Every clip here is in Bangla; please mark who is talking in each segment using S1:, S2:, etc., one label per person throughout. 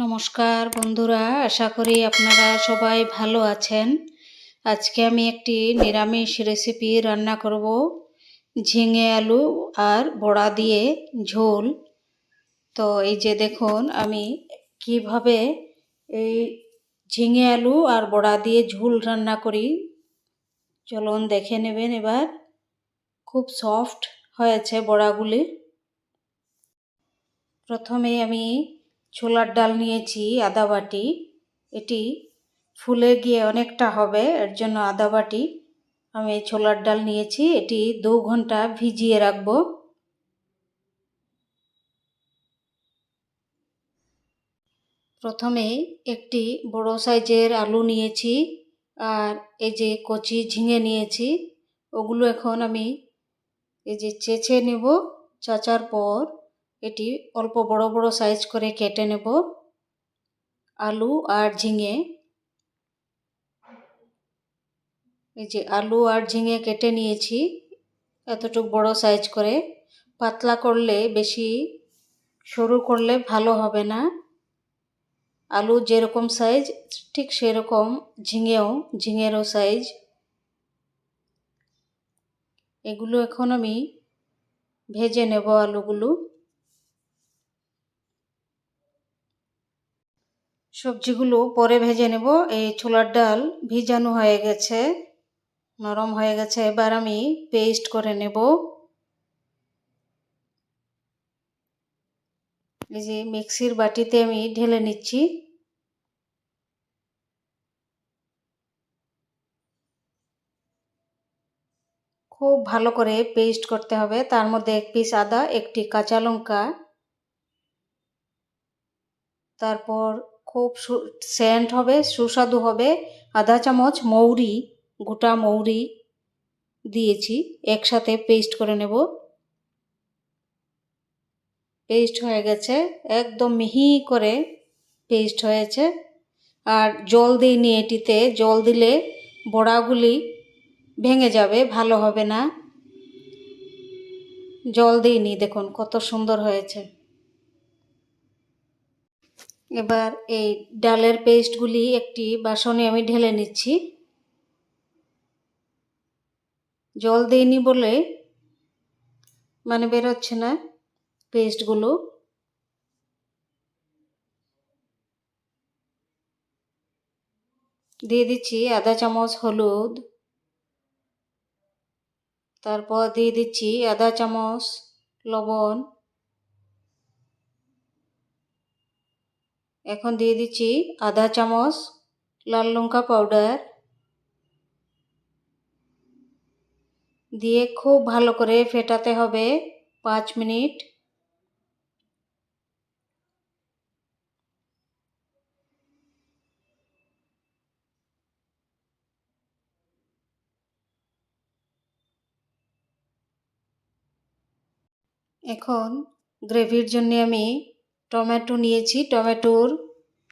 S1: নমস্কার বন্ধুরা, আশা করি আপনারা সবাই ভালো আছেন। আজকে আমি একটি নিরামিষ রেসিপি রান্না করব। ঝিঙে আলু আর বড়া দিয়ে ঝোল। তো এই যে দেখুন, আমি কীভাবে এই ঝিঙে আলু আর বড়া দিয়ে ঝোল রান্না করি। চলুন দেখে নেবেন এবার। খুব সফট হয়েছে বড়াগুলি। প্রথমে আমি ছোলার ডাল নিয়েছি, আদা বাটি। এটি ফুলে গিয়ে অনেকটা হবে, এর জন্য আদা বাটি। আমি ছোলার ডাল নিয়েছি, এটি দু ঘণ্টা ভিজিয়ে রাখব। প্রথমে একটি বড় সাইজের আলু নিয়েছি, আর এই যে কচি ঝিঙে নিয়েছি, ওগুলো এখন আমি এই যে চেঁচে নেব, চাচার পর। এটি অল্প বড় বড় সাইজ করে কেটে নেব। আলু আর ঝিঙে। এই যে আলু আর ঝিঙে কেটে নিয়েছি এতটুক বড় সাইজ করে। পাতলা করলে বেশি সরু করলে ভালো হবে না। আলু যেরকম সাইজ ঠিক সেরকম ঝিঙেও, ঝিঙেরও সাইজ এগুলো এখন আমি ভেজে নেব আলুগুলো। সবজিগুলো পরে ভেজে নেব। এই ছোলার ডাল ভিজানো হয়ে গেছে, নরম হয়ে গেছে। এবার আমি পেস্ট করে নেব। এই যে মিক্সির বাটিতে আমি ঢেলে নিচ্ছি। খুব ভালো করে পেস্ট করতে হবে। তার মধ্যে এক পিস আদা, একটি কাঁচা লঙ্কা। তারপর খুব সেন্ট হবে, সুস্বাদু হবে। আধা চামচ মৌরি, গোটা মৌরি দিয়েছি, একসাথে পেস্ট করে নেব। পেস্ট হয়ে গেছে, একদম মিহি করে পেস্ট হয়েছে। আর জল দিইনি এটিতে, জল দিলে বড়াগুলি ভেঙে যাবে, ভালো হবে না। জল দিইনি, দেখুন কত সুন্দর হয়েছে। এবার এই ডালের পেস্টগুলি একটি বাসনে আমি ঢেলে নিচ্ছি। জল দিইনি বলে মানে বেরোচ্ছে না পেস্টগুলো দিয়ে দিচ্ছি আধা চামচ হলুদ। তারপর দিয়ে দিচ্ছি আধা চামচ লবণ। এখন দিয়ে দিচ্ছি আধা চামচ লাল লঙ্কা পাউডার। দিয়ে খুব ভালো করে ফেটাতে হবে পাঁচ মিনিট। এখন গ্রেভির জন্য আমি টমেটো নিয়েছি, টমেটোর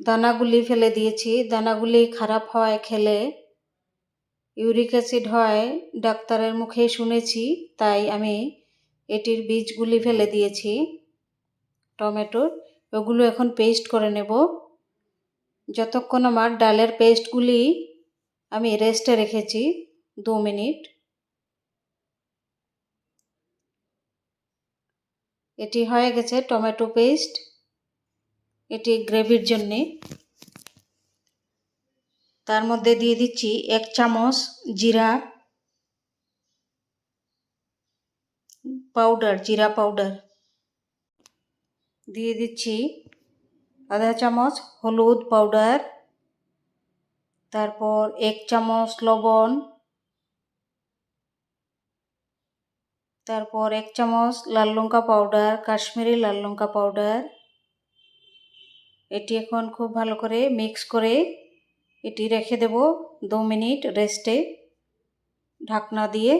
S1: দানাগুলি ফেলে দিয়েছি। দানাগুলি খারাপ হয় খেলে, ইউরিক অ্যাসিড হয় ডাক্তারের মুখে শুনেছি, তাই আমি এটির বীজগুলি ফেলে দিয়েছি, টমেটোর। ওগুলো এখন পেস্ট করে নেব। যতক্ষণ আমার ডালের পেস্টগুলি আমি রেস্টে রেখেছি, দু মিনিট। এটি হয়ে গেছে টমেটো পেস্ট। এটি গ্রেভির জন্যে। তার মধ্যে দিয়ে দিচ্ছি এক চামচ জিরা পাউডার জিরা পাউডার। দিয়ে দিচ্ছি আধা চামচ হলুদ পাউডার, তারপর এক চামচ লবণ, তারপর এক চামচ লাল লঙ্কা পাউডার, কাশ্মীরি লাল লঙ্কা পাউডার। এটি এখন খুব ভালো করে মিক্স করে এটি রেখে দেব দু মিনিট রেস্টে ঢাকনা দিয়ে।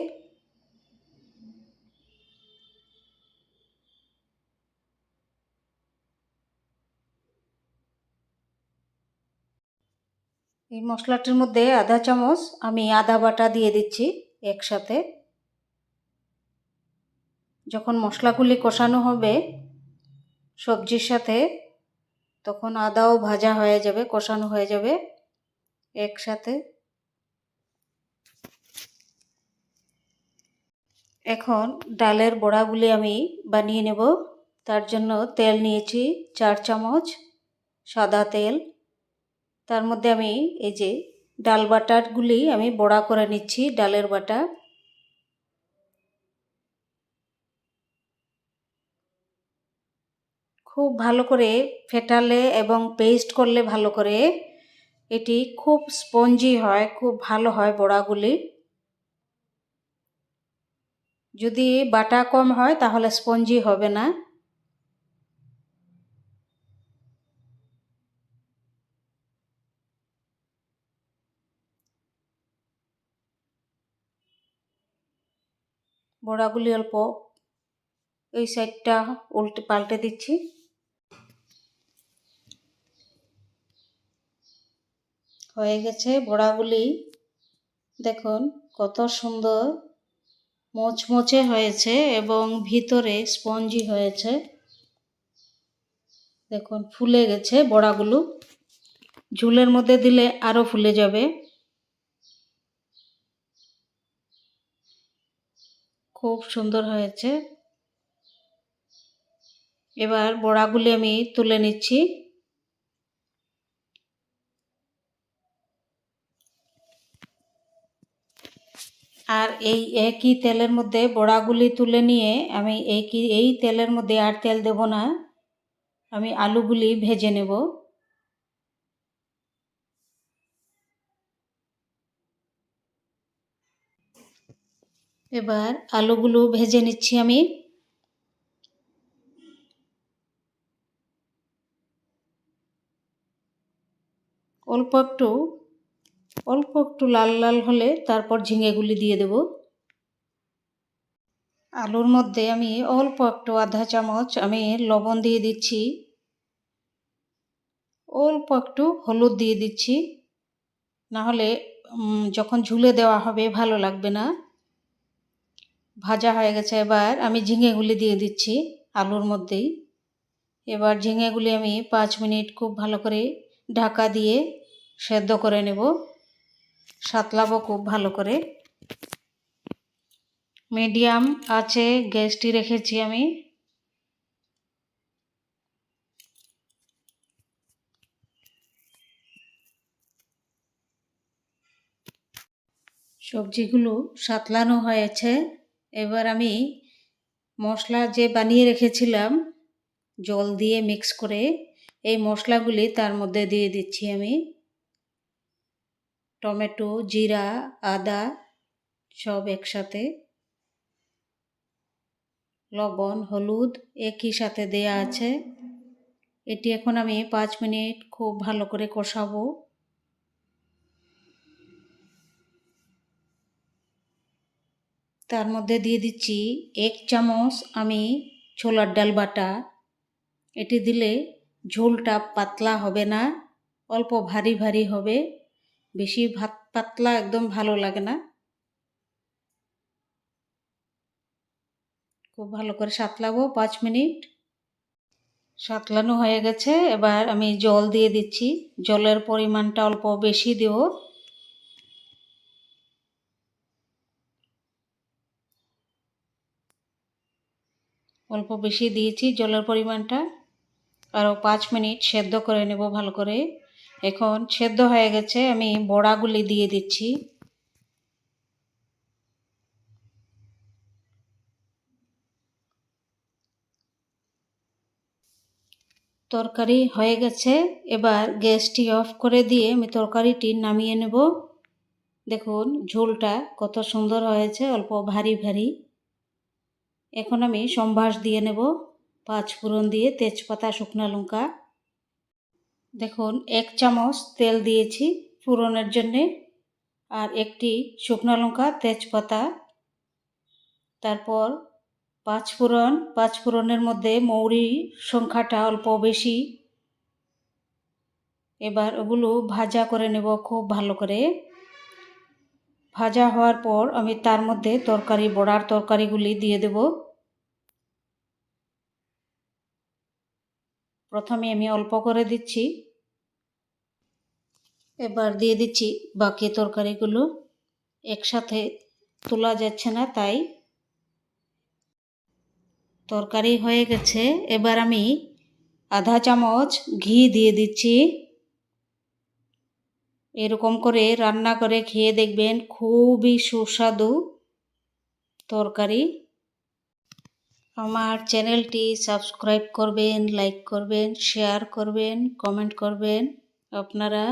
S1: এই মশলাটির মধ্যে আধা চামচ আমি আদা বাটা দিয়ে দিচ্ছি একসাথে। যখন মশলাগুলি কষানো হবে, সবজির সাথে তখন আদাও ভাজা হয়ে যাবে, কষানো হয়ে যাবে একসাথে। এখন ডালের বড়াগুলি আমি বানিয়ে নেব। তার জন্য তেল নিয়েছি চার চামচ সাদা তেল। তার মধ্যে আমি এই যে ডাল বাটারগুলি আমি বড়া করে নিচ্ছি, ডালের বাটা। খুব ভালো করে ফেটালে এবং পেস্ট করলে ভালো করে এটি খুব স্পঞ্জি হয়, খুব ভালো হয় বড়াগুলি। যদি বাটা কম হয় তাহলে স্পঞ্জি হবে না। বড়াগুলি অল্প এই সাইডটা উল্টে পাল্টে দিচ্ছি। হয়ে গেছে বড়াগুলি। দেখুন, কত সুন্দর মোচমোচে হয়েছে এবং ভিতরে স্পঞ্জি হয়েছে। দেখুন, ফুলে গেছে বড়াগুলো। ঝুলের মধ্যে দিলে আরও ফুলে যাবে। খুব সুন্দর হয়েছে। এবার বড়াগুলি আমি তুলে নিচ্ছি। আর এই একই তেলের মধ্যে বড়াগুলি তুলে নিয়ে আমি একই, এই তেলের মধ্যে আর তেল দেব না। আমি আলুগুলি ভেজে নেব। এবার আলুগুলো ভেজে নিচ্ছি আমি। অল্প একটু অল্প একটু লাল লাল হলে তারপর ঝিঙেগুলি দিয়ে দেব। আলুর মধ্যে আমি অল্প একটু আধা চামচ আমি লবণ দিয়ে দিচ্ছি। অল্প একটু হলুদ দিয়ে দিচ্ছি। নাহলে যখন ঝুলে দেওয়া হবে ভালো লাগবে না। ভাজা হয়ে গেছে এবার আমি ঝিঙেগুলি দিয়ে দিচ্ছি আলুর মধ্যেই। এবার ঝিঙেগুলি আমি পাঁচ মিনিট খুব ভালো করে ঢাকা দিয়ে সেদ্ধ করে নেব। সাতলাবো খুব ভালো করে। মিডিয়াম আছে গ্যাসটি রেখেছি আমি। সবজিগুলো সাতলানো হয়েছে। এবার আমি মশলা যে বানিয়ে রেখেছিলাম, জল দিয়ে মিক্স করে এই মশলাগুলি তার মধ্যে দিয়ে দিচ্ছি আমি। টমেটো, জিরা, আদা সব একসাথে। লবণ, হলুদ একই সাথে দেয়া আছে। এটি এখন আমি পাঁচ মিনিট খুব ভালো করে কষাবো। তার মধ্যে দিয়ে দিচ্ছি এক চামচ আমি ছোলার ডাল বাটা। এটি দিলে ঝোলটা পাতলা হবে না, অল্প ভারী ভারী হবে। বেশি ভাত পাতলা একদম ভালো লাগে না। খুব ভালো করে সাতলাবো পাঁচ মিনিট। সাতলানো হয়ে গেছে, এবার আমি জল দিয়ে দিচ্ছি। জলের পরিমাণটা অল্প বেশি দেব। অল্প বেশি দিয়েছি জলের পরিমাণটা। আরও পাঁচ মিনিট সেদ্ধ করে নেব ভালো করে। এখন সেদ্ধ হয়ে গেছে, আমি বড়াগুলি দিয়ে দিচ্ছি। তরকারি হয়ে গেছে, এবার গ্যাসটি অফ করে দিয়ে আমি তরকারিটি নামিয়ে নেব। দেখুন, ঝোলটা কত সুন্দর হয়েছে, অল্প ভারী ভারী। এখন আমি সম্ভাস দিয়ে নেব, পাঁচ ফোড়ন দিয়ে তেজপাতা, শুকনো লঙ্কা। দেখুন, এক চামচ তেল দিয়েছি ফোড়নের জন্যে আর একটি শুকনো লঙ্কা তেজপাতা। তারপর পাঁচ ফোড়ন, পাঁচ ফোড়নের মধ্যে মৌরি সংখ্যাটা অল্প বেশি। এবার ওগুলো ভাজা করে নেব খুব ভালো করে। ভাজা হওয়ার পর আমি তার মধ্যে তরকারি, বড়ার তরকারিগুলি দিয়ে দেবো। প্রথমে আমি অল্প করে দিচ্ছি। এবার দিয়ে দিচ্ছি বাকি তরকারিগুলো। একসাথে তোলা যাচ্ছে না, তাই তরকারি হয়ে গেছে। এবার আমি আধা চামচ ঘি দিয়ে দিচ্ছি। এরকম করে রান্না করে খেয়ে দেখবেন খুবই সুস্বাদু তরকারি। আমার চ্যানেলটি সাবস্ক্রাইব করবেন, লাইক করবেন, শেয়ার করবেন, কমেন্ট করবেন। আপনারা